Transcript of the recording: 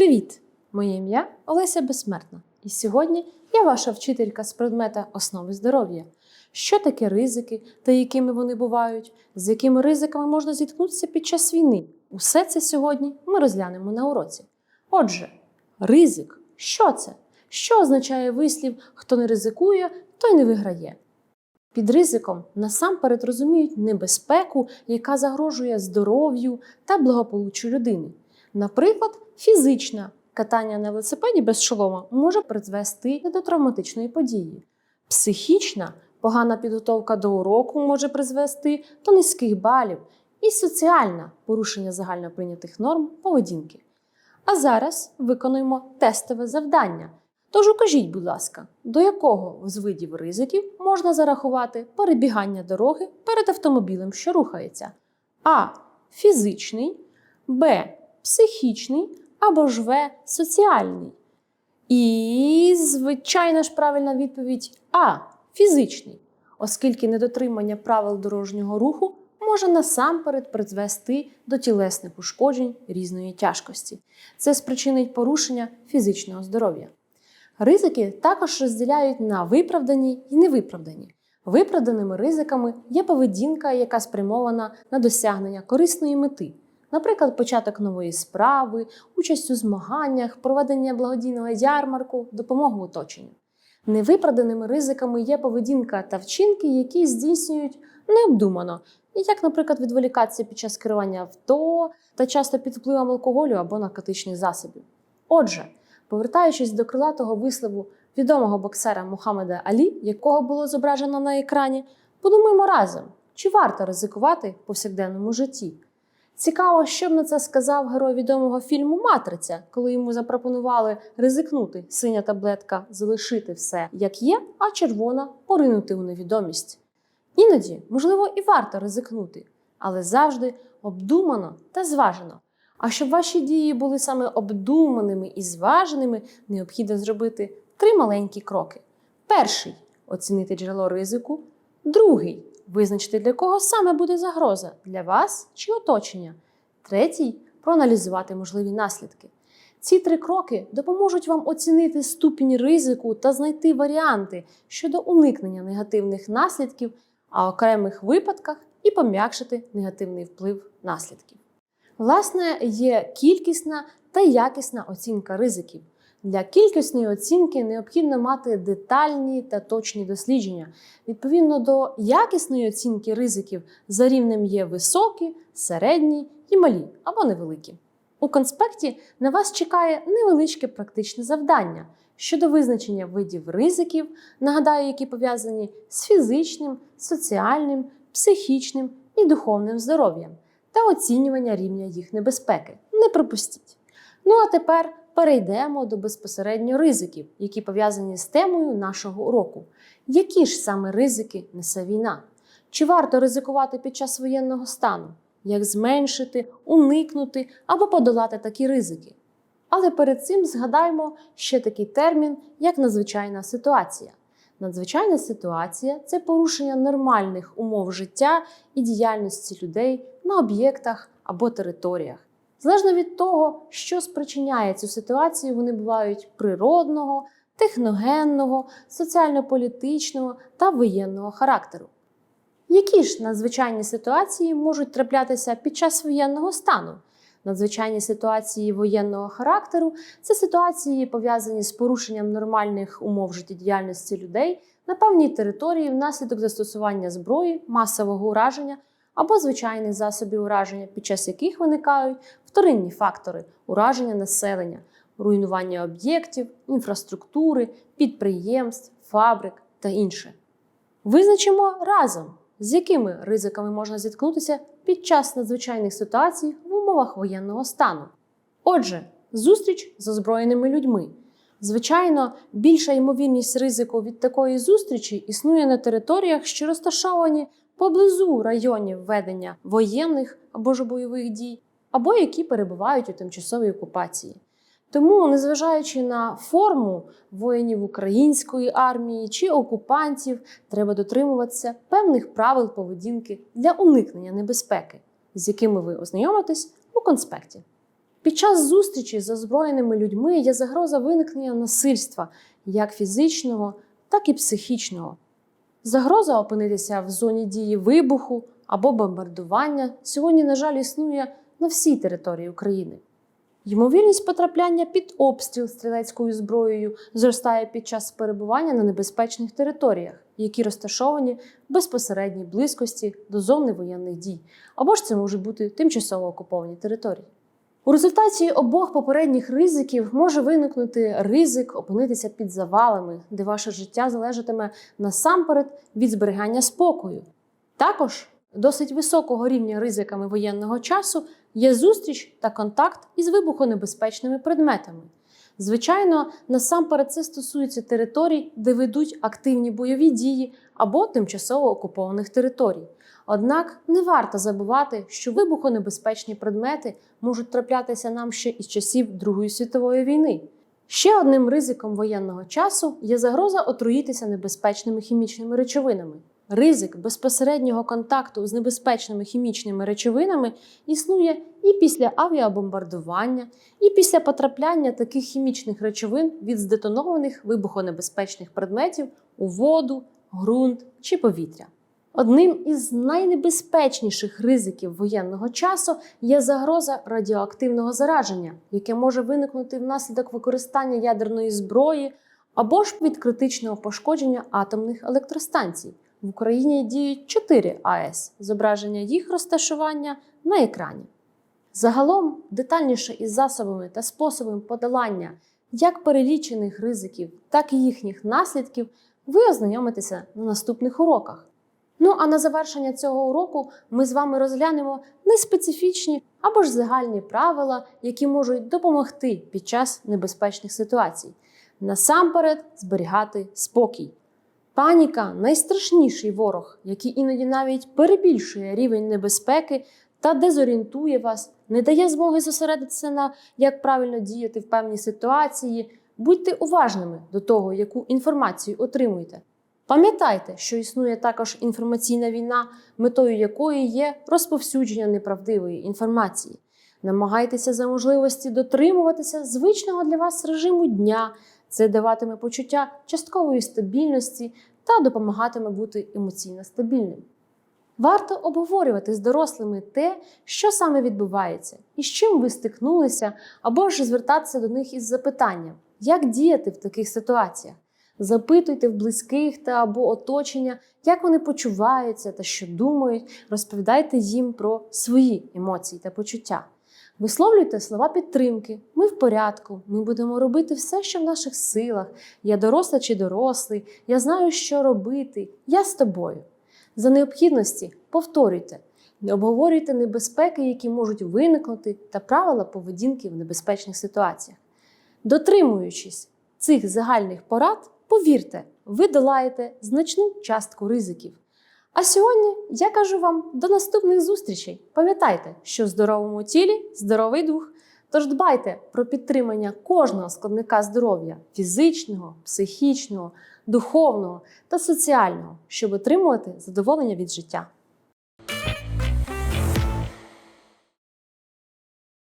Привіт! Моє ім'я Олеся Безсмертна, і сьогодні я ваша вчителька з предмета основи здоров'я. Що таке ризики та якими вони бувають, з якими ризиками можна зіткнутися під час війни? Усе це сьогодні ми розглянемо на уроці. Отже, ризик що це? Що означає вислів хто не ризикує, той не виграє? Під ризиком насамперед розуміють небезпеку, яка загрожує здоров'ю та благополуччю людини. Наприклад, фізична катання на велосипеді без шолома може призвести до травматичної події. Психічна погана підготовка до уроку може призвести до низьких балів. І соціальна порушення загально прийнятих норм поведінки. А зараз виконуємо тестове завдання. Тож укажіть, будь ласка, до якого з видів ризиків можна зарахувати перебігання дороги перед автомобілем, що рухається? А. Фізичний, Б. Психічний або ж В. Соціальний. І, звичайна ж, правильна відповідь А. Фізичний, оскільки недотримання правил дорожнього руху може насамперед призвести до тілесних ушкоджень різної тяжкості. Це спричинить порушення фізичного здоров'я. Ризики також розділяють на виправдані і невиправдані. Виправданими ризиками є поведінка, яка спрямована на досягнення корисної мети, наприклад, початок нової справи, участь у змаганнях, проведення благодійного ярмарку, допомогу оточенню. Невиправданими ризиками є поведінка та вчинки, які здійснюють необдумано, як, наприклад, відволікатися під час керування авто та часто під впливом алкоголю або наркотичних засобів. Отже, повертаючись до крилатого вислову відомого боксера Мухаммеда Алі, якого було зображено на екрані, подумаймо разом, чи варто ризикувати в повсякденному житті. Цікаво, що б на це сказав герой відомого фільму Матриця, коли йому запропонували ризикнути синя таблетка, залишити все як є, а червона поринути у невідомість. Іноді, можливо, і варто ризикнути, але завжди обдумано та зважено. А щоб ваші дії були саме обдуманими і зваженими, необхідно зробити три маленькі кроки: перший оцінити джерело ризику, другий визначити, для кого саме буде загроза для вас чи оточення, третій проаналізувати можливі наслідки. Ці три кроки допоможуть вам оцінити ступінь ризику та знайти варіанти щодо уникнення негативних наслідків, а окремих випадках і пом'якшити негативний вплив наслідків. Власне, є кількісна та якісна оцінка ризиків. Для кількісної оцінки необхідно мати детальні та точні дослідження. Відповідно до якісної оцінки ризиків за рівнем є високі, середні і малі або невеликі. У конспекті на вас чекає невеличке практичне завдання щодо визначення видів ризиків, нагадаю, які пов'язані з фізичним, соціальним, психічним і духовним здоров'ям та оцінювання рівня їх небезпеки. Не пропустіть. Ну а тепер перейдемо до безпосередньо ризиків, які пов'язані з темою нашого уроку. Які ж саме ризики несе війна? Чи варто ризикувати під час воєнного стану? Як зменшити, уникнути або подолати такі ризики? Але перед цим згадаймо ще такий термін, як надзвичайна ситуація. Надзвичайна ситуація це порушення нормальних умов життя і діяльності людей на об'єктах або територіях. Залежно від того, що спричиняє цю ситуацію, вони бувають природного, техногенного, соціально-політичного та воєнного характеру. Які ж надзвичайні ситуації можуть траплятися під час воєнного стану? Надзвичайні ситуації воєнного характеру це ситуації, пов'язані з порушенням нормальних умов життєдіяльності людей на певній території внаслідок застосування зброї, масового ураження або звичайних засобів ураження, під час яких виникають вторинні фактори ураження населення, руйнування об'єктів, інфраструктури, підприємств, фабрик та інше. Визначимо разом, з якими ризиками можна зіткнутися під час надзвичайних ситуацій в умовах воєнного стану. Отже, зустріч з озброєними людьми. Звичайно, більша ймовірність ризику від такої зустрічі існує на територіях, що розташовані поблизу районів ведення воєнних або ж бойових дій, або які перебувають у тимчасовій окупації. Тому, незважаючи на форму воїнів української армії чи окупантів, треба дотримуватися певних правил поведінки для уникнення небезпеки, з якими ви ознайомитесь у конспекті. Під час зустрічі з озброєними людьми є загроза виникнення насильства як фізичного, так і психічного. Загроза опинитися в зоні дії вибуху або бомбардування сьогодні, на жаль, існує на всій території України. Ймовірність потрапляння під обстріл стрілецькою зброєю зростає під час перебування на небезпечних територіях, які розташовані в безпосередній близькості до зони воєнних дій, або ж це можуть бути тимчасово окуповані території. У результаті обох попередніх ризиків може виникнути ризик опинитися під завалами, де ваше життя залежатиме насамперед від зберігання спокою. Також досить високого рівня ризиками воєнного часу є зустріч та контакт із вибухонебезпечними предметами. Звичайно, насамперед це стосується територій, де ведуть активні бойові дії або тимчасово окупованих територій. Однак не варто забувати, що вибухонебезпечні предмети можуть траплятися нам ще із часів Другої світової війни. Ще одним ризиком воєнного часу є загроза отруїтися небезпечними хімічними речовинами. Ризик безпосереднього контакту з небезпечними хімічними речовинами існує і після авіабомбардування, і після потрапляння таких хімічних речовин від здетонованих вибухонебезпечних предметів у воду, ґрунт чи повітря. Одним із найнебезпечніших ризиків воєнного часу є загроза радіоактивного зараження, яке може виникнути внаслідок використання ядерної зброї або ж від критичного пошкодження атомних електростанцій. В Україні діють 4 АЕС, зображення їх розташування на екрані. Загалом детальніше із засобами та способами подолання як перелічених ризиків, так і їхніх наслідків ви ознайомитеся на наступних уроках. Ну а на завершення цього уроку ми з вами розглянемо неспецифічні або ж загальні правила, які можуть допомогти під час небезпечних ситуацій. Насамперед зберігати спокій. Паніка найстрашніший ворог, який іноді навіть перебільшує рівень небезпеки та дезорієнтує вас, не дає змоги зосередитися на як правильно діяти в певній ситуації. Будьте уважними до того, яку інформацію отримуєте. Пам'ятайте, що існує також інформаційна війна, метою якої є розповсюдження неправдивої інформації. Намагайтеся за можливості дотримуватися звичного для вас режиму дня. Це даватиме почуття часткової стабільності та допомагатиме бути емоційно стабільним. Варто обговорювати з дорослими те, що саме відбувається, і з чим ви стикнулися, або ж звертатися до них із запитанням, як діяти в таких ситуаціях. Запитуйте в близьких та або оточення, як вони почуваються та що думають, розповідайте їм про свої емоції та почуття. Висловлюйте слова підтримки. Ми в порядку, ми будемо робити все, що в наших силах. Я доросла чи дорослий, я знаю, що робити, я з тобою. За необхідності повторюйте, не обговорюйте небезпеки, які можуть виникнути, та правила поведінки в небезпечних ситуаціях. Дотримуючись цих загальних порад, повірте, ви долаєте значну частку ризиків. А сьогодні я кажу вам до наступних зустрічей. Пам'ятайте, що в здоровому тілі здоровий дух. Тож дбайте про підтримання кожного складника здоров'я фізичного, психічного, духовного та соціального, щоб отримувати задоволення від життя.